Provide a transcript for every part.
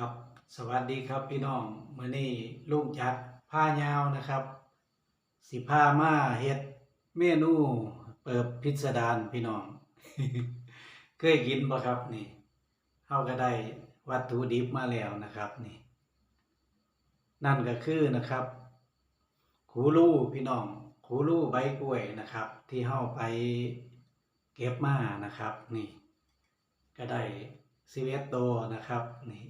ครับสวัสดีครับพี่น้องเมื้อนี้ลุงจัดผ้ายาวนะครับ สิผ้ามาเฮ็ดเมนูเปิบพิสดารพี่น้อง เคยกินบ่ครับนี่เฮาก็ได้วัตถุดิบมาแล้วนะครับนี่ นั่นก็คือนะครับขูลู่พี่น้องขูลู่ใบกล้วยนะครับ ที่เฮาไปเก็บมานะครับ นี่ ก็ได้สิเวตโตนะครับนี่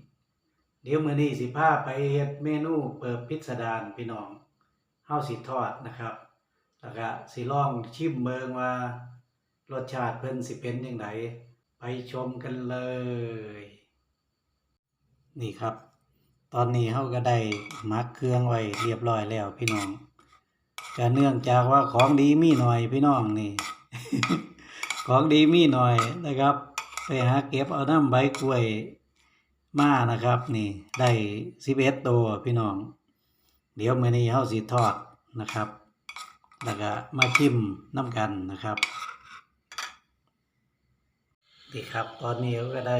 เดี๋ยวมื้อนี้สิพาไปเฮ็ดเมนูเปิบพิสดารพี่น้องเฮาสิทอดนะครับ แล้วก็สิลองชิมเบิงว่ารสชาติเพิ่นสิเป็นจังไดไปชมกันเลย นี่ครับ ตอนนี้เฮาก็ได้หมักเครื่องไว้เรียบร้อยแล้วพี่น้องก็เนื่องจากว่าของดีมีหน่อยพี่น้องนี่ ของดีมีหน่อยนะครับ ไปหาเก็บเอาน้ำใบกล้วย มานะครับนี่ได้สิบเอ็ดตัวพี่น้อง เดี๋ยวมื้อนี้เฮาสิทอดนะครับ แล้วก็มาชิมน้ำกันนะครับนี่ครับ ตอนนี้ก็ได้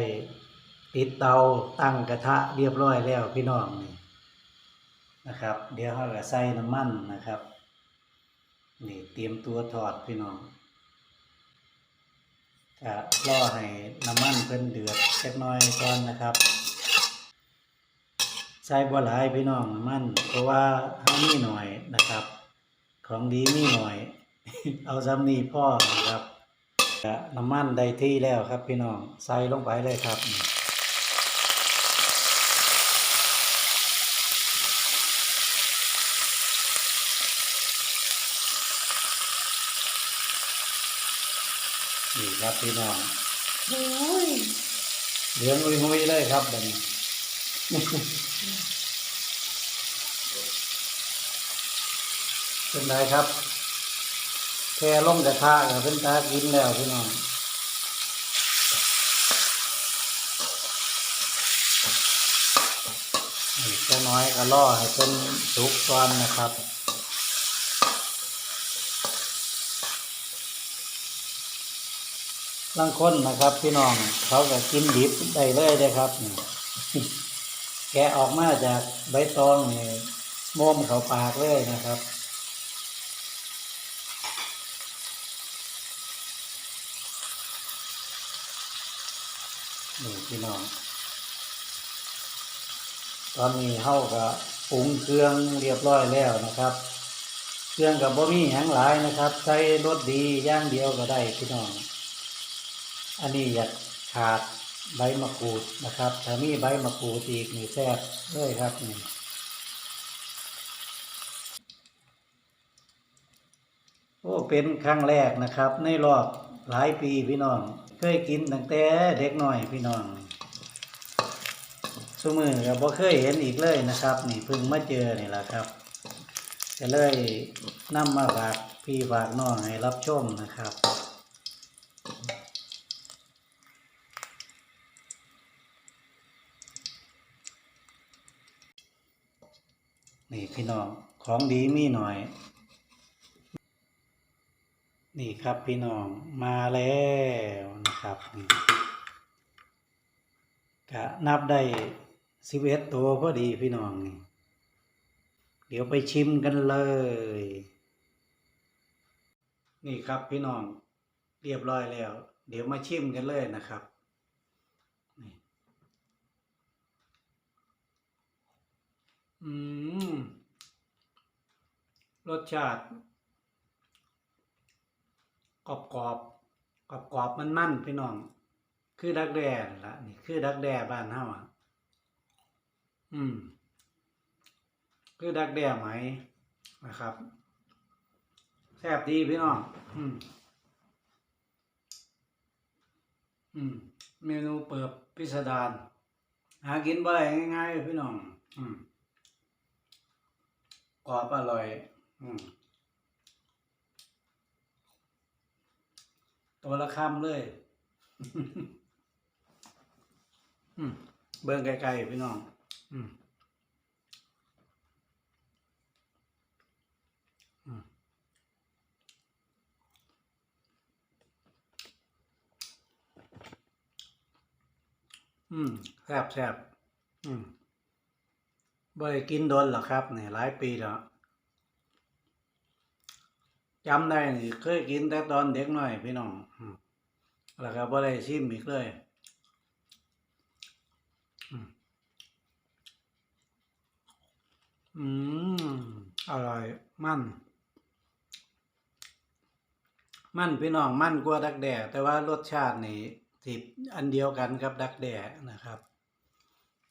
ปิดเตาตั้งกระทะเรียบร้อยแล้วพี่น้องนี่นะครับ เดี๋ยวเราก็ใส่น้ำมันนะครับ นี่เตรียมตัวทอดพี่น้องก็รอให้น้ำมันเพิ่นเดือดเล็กน้อยก่อนนะครับ ใส่บ่หลายพี่น้องน้ำมันเพราะว่าเฮามีหน่อยนะครับ ของดีมีหน่อย เอาซ้ำนี้พ่อนะครับก็น้ำมันได้ที่แล้วครับพี่น้องใส่ลงไปเลยครับนี่นี่ครับพี่น้องโอ้ยเหลืองหุยๆเลยครับแบบนี้ เป็นไรครับ แค่ล่มกระทะก็เป็นตากินแล้วพี่น้องอีกแค่น้อยก็ล่อให้เป็นสุกก่อนนะครับบางคนนะครับ พี่น้องเขาก็กินดิบได้เลยเลยครับ แกะออกมาจากใบตองนี่โมมเขาปากเลยนะครับนี่พี่น้อง ตอนนี้เฮาก็ปรุงเครื่องเรียบร้อยแล้วนะครับ เครื่องกับบ่มีหยังหลายนะครับใส่รสดีย่างเดียวก็ได้พี่น้อง อันนี้อยากขาด ใบมะกรูดนะครับถ้ามีใบมะกรูดอีกนี่แซ่บเลยครับนี่โอ้เป็นครั้งแรกนะครับ ในรอบหลายปีพี่น้อง เคยกินตั้งแต่เด็กหน้อยพี่น้องสมือก็บ่เคยเห็นอีกเลยนะครับ นี่เพิ่งมาเจอนี่แหละครับก็เลยนำมาฝากพี่ฝากน้องให้รับชมนะครับ นี่พี่น้องของดีมีหน่อย นี่ครับพี่น้องมาแล้วนะครับนี่ก็นับได้สิบเอ็ดตัวพอดีพี่น้องนี่เดี๋ยวไปชิมกันเลย นี่ครับพี่น้องเรียบร้อยแล้ว เดี๋ยวมาชิมกันเลยนะครับนี่ อืม รสชาติกรอบกรอบกรอบกรอบมันมันพี่น้อง คือดักแด่ละนี่คือดักแด้บ้านเฮาอะ อืม คือดักแด้ไหมนะครับแซ่บดีพี่น้อง อืม อืม เมนูเปิบพิสดารหากินบ่ได้ง่ายๆพี่น้อง อืม รอบอร่อย อืมตัวละคำเลยเบิ่งไกลๆพี่น้อง อืมอืมแซ่บแซ่บอืม บ่ได้กินโดนหรอครับเนี่ยหลายปีแล้วจำได้นี่เคยกินแต่ตอนเด็กหน้อยพี่น้องแล้วก็บ่ได้ชิมอีกเลยอืมอร่อยมัน มันพี่น้องมันกว่าดักแด้แต่ว่ารสชาตินี่สิอันเดียวกันกับดักแด้นะครับ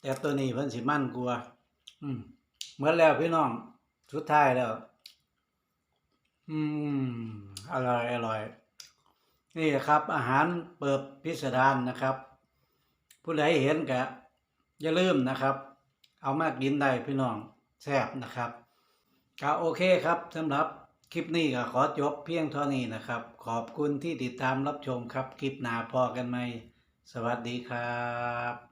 แต่ตัวนี้เพิ่นสิมันกว่า อืมเหมือนแล้วพี่น้อง สุดท้ายแล้ว อืม อร่อยอร่อย นี่ครับ อาหารเปิบพิสดารนะครับ ผู้ใดเห็นก็อย่าลืมนะครับ เอามากินได้พี่น้องแซ่บนะครับก็โอเคครับสำหรับคลิปนี้ก็ขอจบเพียงเท่านี้นะครับ ขอบคุณที่ติดตามรับชมครับ คลิปหน้าพอกันไหม สวัสดีครับ